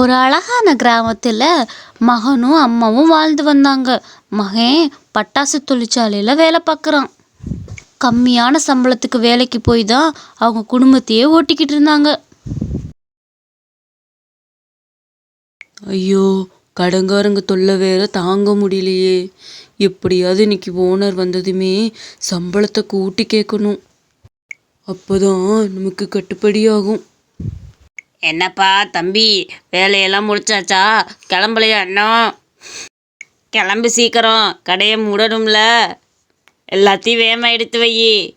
ஒரு அழகான கிராமத்தில் மகனும் அம்மாவும் வாழ்ந்து வந்தாங்க. மகன் பட்டாசு தொழிற்சாலையில் வேலை பார்க்குறான் கம்மியான சம்பளத்துக்கு வேலைக்கு போய் தான் அவங்க குடும்பத்தையே ஓட்டிக்கிட்டு இருந்தாங்க. ஐயோ கடங்காரங்க தொல்லை வேற தாங்க முடியலையே. எப்படியாவது இன்னைக்கு ஓனர் வந்ததுமே சம்பளத்தை கூட்டி கேட்கணும். அப்போதான் நமக்கு கட்டுப்படியாகும் என்னப்பா தம்பி வேலையெல்லாம் முடிச்சாச்சா? கிளம்பலையா இன்னும்? கிளம்பு சீக்கிரம். கடையை மூடணும்ல. எல்லாத்தையும் வேகமாக எடுத்து வை.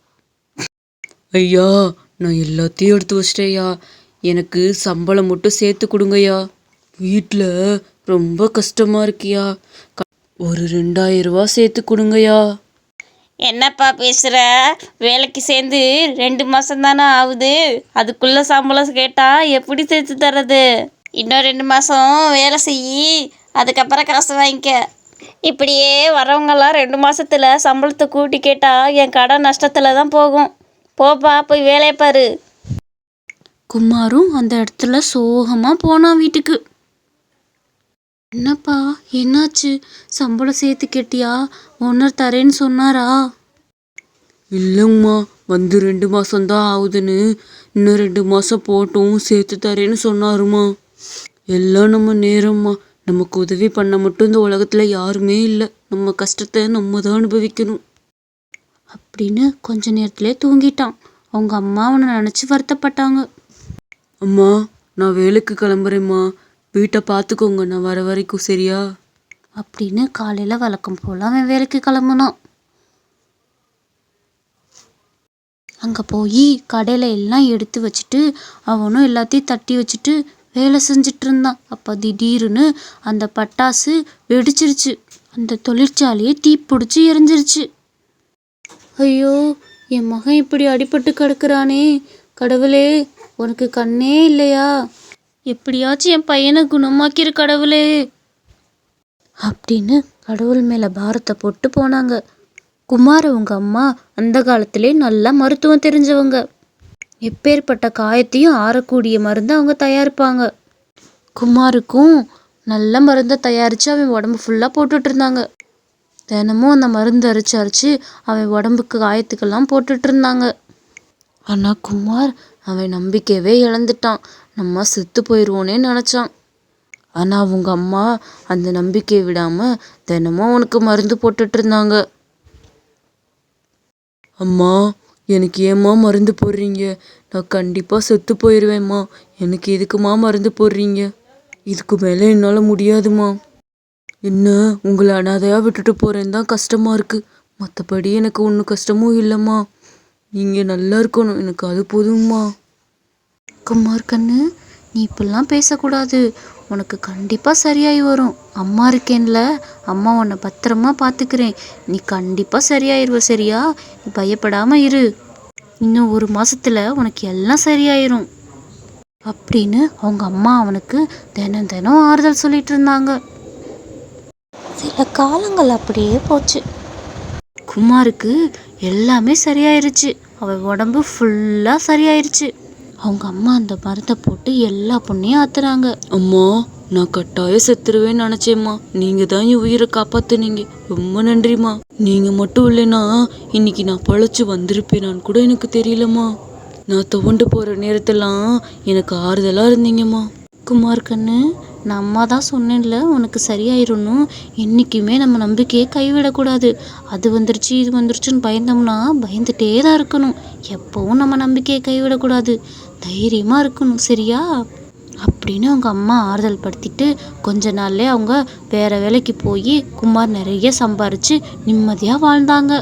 ஐயா நான் எல்லாத்தையும் எடுத்து வச்சிட்டேயா எனக்கு சம்பளம் மட்டும் சேர்த்து கொடுங்கய்யா. வீட்டில் ரொம்ப கஷ்டமாக இருக்கியா. ஒரு ரெண்டாயிரம் ரூபா சேர்த்து கொடுங்கய்யா. என்னப்பா பேசுகிற வேலைக்கு சேர்ந்து ரெண்டு மாதம் தானே ஆகுது. அதுக்குள்ளே சம்பளம் கேட்டால் எப்படி சேர்த்து தர்றது? இன்னும் ரெண்டு மாதம் வேலை செய். அதுக்கப்புறம் காசு வாங்கிக்க. இப்படியே வரவங்கெல்லாம் ரெண்டு மாதத்தில் சம்பளத்தை கூட்டி கேட்டால் என் கடை நஷ்டத்தில் தான் போகும். போப்பா போய் வேலையை பாரு. குமாரும் அந்த இடத்துல சோகமாக போனான் வீட்டுக்கு. என்னப்பா என்னாச்சு? சம்பளம் சேர்த்து கேட்டியா? ஓனர் தரேன்னு சொன்னாரா? இல்லைங்கம்மா வந்து ரெண்டு மாசம்தான் ஆகுதுன்னு. இன்னும் ரெண்டு மாசம் போட்டும் சேர்த்து தரேன்னு சொன்னாருமா. எல்லாம் நம்ம நேரம்மா. நமக்கு உதவி பண்ண மட்டும் இந்த உலகத்துல யாருமே இல்லை. நம்ம கஷ்டத்தை நம்ம தான் அனுபவிக்கணும். அப்படின்னு கொஞ்ச நேரத்திலே தூங்கிட்டான். அவங்க அம்மா அவனை நினச்சி வருத்தப்பட்டாங்க. அம்மா நான் வேலைக்கு கிளம்புறேம்மா. வீட்டை பார்த்துக்கோங்க நான் வர வரைக்கும் சரியா? அப்படின்னு காலையில் வழக்கம் போல் அவன் வேலைக்கு கிளம்புனான். அங்கே போய் கடையில் எல்லாம் எடுத்து வச்சுட்டு அவனும் எல்லாத்தையும் தட்டி வச்சுட்டு வேலை செஞ்சுட்டு இருந்தான். அப்போ திடீர்னு அந்த பட்டாசு வெடிச்சிருச்சு. அந்த தொழிற்சாலையே தீப்பிடிச்சி எரிஞ்சிருச்சு. ஐயோ என் மகன் இப்படி அடிபட்டு கிடக்குறானே. கடவுளே உனக்கு கண்ணே இல்லையா? எப்படியாச்சும் என் பையனை குணமாக்கிரு கடவுளே. அப்படின்னு கடவுள் மேலே பாரத்தை போட்டு போனாங்க. குமார் அவங்க அம்மா அந்த காலத்திலே நல்லா மருத்துவம் தெரிஞ்சவங்க. எப்பேற்பட்ட காயத்தையும் ஆறக்கூடிய மருந்து அவங்க தயாரிப்பாங்க. குமாருக்கும் நல்ல மருந்தை தயாரித்து அவன் உடம்பு ஃபுல்லாக போட்டுட்டு இருந்தாங்க தினமும் அந்த மருந்து அரைச்சி அரைச்சி அவன் உடம்புக்கு காயத்துக்கெல்லாம் போட்டுட்டு இருந்தாங்க ஆனால் குமார் அவன் நம்பிக்கையவே இழந்துட்டான். நம்ம செத்து போயிடுவோனே நினச்சான். ஆனால் அவங்க அம்மா அந்த நம்பிக்கையை விடாமல் தினமும் அவனுக்கு மருந்து போட்டுட்டு இருந்தாங்க. அம்மா எனக்கு ஏம்மா மருந்து போடுறீங்க? நான் கண்டிப்பாக செத்து போயிடுவேம்மா எனக்கு எதுக்குமா மருந்து போடுறீங்க? இதுக்கு மேலே என்னால் முடியாதும்மா. என்ன உங்களை அனாதையாக விட்டுட்டு போகிறேன்னு தான் கஷ்டமாக இருக்குது மற்றபடி எனக்கு ஒன்றும் கஷ்டமும் இல்லைம்மா. நீங்கள் நல்லா இருக்கணும். எனக்கு அது போதும்மா. குமார் கண்ணு நீ இப்படிலாம் பேசக்கூடாது. உனக்கு கண்டிப்பாக சரியாகி வரும். அம்மா இருக்கேன்ல. அம்மா உன்னை பத்திரமா பார்த்துக்கிறேன் நீ கண்டிப்பாக சரியாயிருவ சரியா? நீ பயப்படாமல் இரு. இன்னும் ஒரு மாதத்தில் உனக்கு எல்லாம் சரியாயிரும். அப்படின்னு அவங்க அம்மா அவனுக்கு தினம் தினம் ஆறுதல் சொல்லிட்டு இருந்தாங்க. சில காலங்கள் அப்படியே போச்சு. குமாருக்கு எல்லாமே சரியாயிருச்சு. அவன் உடம்பு ஃபுல்லாக சரியாயிருச்சு. அவங்க அம்மா அந்த மருந்தை போட்டு எல்லா பொண்ணையும் ஆத்துறாங்க. அம்மா நான் கட்டாயம் செத்துருவேன்னு நினச்சேம்மா. நீங்கள் தான் என் உயிரை காப்பாத்துனீங்க. ரொம்ப நன்றிம்மா. நீங்கள் மட்டும் இல்லைன்னா இன்னைக்கு நான் பழச்சு வந்திருப்பேனான்னு கூட எனக்கு தெரியலம்மா. நான் துவண்டு போகிற நேரத்தெல்லாம் எனக்கு ஆறுதலாக இருந்தீங்கம்மா. குமார் கண்ணு நான் அம்மா தான் சொன்னேன்ல உனக்கு சரியாயிரும்னு. என்றைக்குமே நம்ம நம்பிக்கையை கைவிடக்கூடாது. அது வந்துருச்சு இது வந்துருச்சுன்னு பயந்தோம்னா பயந்துட்டே தான் இருக்கணும். எப்பவும் நம்ம நம்பிக்கையை கைவிடக்கூடாது. தைரியமாக இருக்கணும் சரியா? அப்படின்னு அவங்க அம்மா ஆறுதல் படுத்திட்டு கொஞ்ச நாள்லேயே அவங்க வேறு வேலைக்கு போய் குமார் நிறைய சம்பாரித்து நிம்மதியாக வாழ்ந்தாங்க.